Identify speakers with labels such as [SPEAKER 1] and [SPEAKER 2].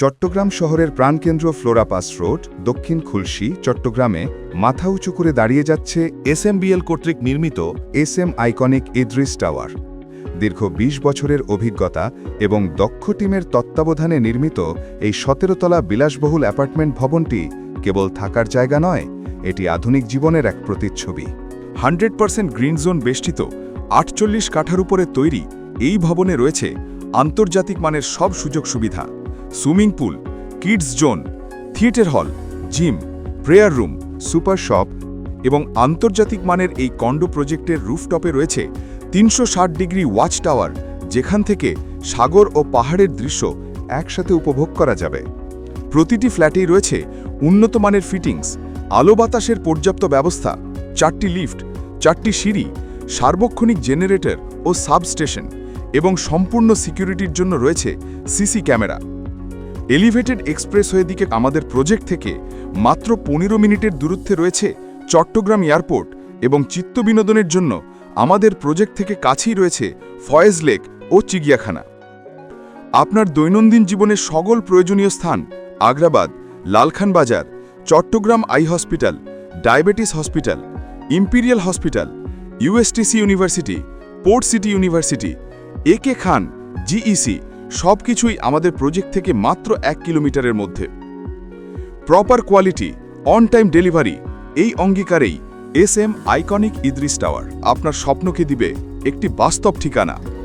[SPEAKER 1] চট্টগ্রাম শহরের প্রাণকেন্দ্র ফ্লোরাপাস রোড, দক্ষিণ খুলশি, চট্টগ্রামে মাথা উঁচু করে দাঁড়িয়ে যাচ্ছে
[SPEAKER 2] এসএমবিএল কর্তৃক নির্মিত
[SPEAKER 1] S M iconic Idris tower. দীর্ঘ ২০ বছরের অভিজ্ঞতা এবং দক্ষ টিমের তত্ত্বাবধানে নির্মিত এই সতেরোতলা বিলাসবহুল অ্যাপার্টমেন্ট ভবনটি কেবল থাকার জায়গা নয়, এটি আধুনিক জীবনের এক প্রতিচ্ছবি।
[SPEAKER 3] হান্ড্রেড পার্সেন্ট গ্রিন জোন বেষ্টিত আটচল্লিশ কাঠার উপরে তৈরি এই ভবনে রয়েছে আন্তর্জাতিক মানের সব সুযোগ সুবিধা। Swimming pool, kids zone, theatre hall, gym, prayer room, super shop এবং আন্তর্জাতিক মানের এই কন্ডো প্রজেক্টের রুফটপে রয়েছে তিনশো ষাট ডিগ্রি ওয়াচ টাওয়ার, যেখান থেকে সাগর ও পাহাড়ের দৃশ্য
[SPEAKER 1] একসাথে উপভোগ করা যাবে।
[SPEAKER 3] প্রতিটি ফ্ল্যাটেই রয়েছে উন্নত মানের ফিটিংস, আলো বাতাসের পর্যাপ্ত ব্যবস্থা, চারটি লিফট, চারটি সিঁড়ি, সার্বক্ষণিক জেনারেটর ও সাবস্টেশন এবং সম্পূর্ণ সিকিউরিটির জন্য রয়েছে সিসি ক্যামেরা। এলিভেটেড এক্সপ্রেসওয়ে দিকে আমাদের প্রজেক্ট থেকে মাত্র পনেরো মিনিটের দূরত্বে রয়েছে চট্টগ্রাম এয়ারপোর্ট এবং চিত্তবিনোদনের জন্য আমাদের প্রজেক্ট থেকে কাছেই রয়েছে ফয়েজ লেক ও চিড়িয়াখানা। আপনার দৈনন্দিন জীবনের সকল প্রয়োজনীয় স্থান, Agrabad, Lalkhan Bazar, Chattogram eye hospital, diabetes hospital, imperial hospital USTC university, port city university, A K Khan GEC সব কিছুই আমাদের প্রজেক্ট থেকে মাত্র এক কিলোমিটারের মধ্যে। Proper quality on time delivery এই অঙ্গীকারেই S M iconic Idris tower আপনার স্বপ্নকে দিবে একটি বাস্তব ঠিকানা।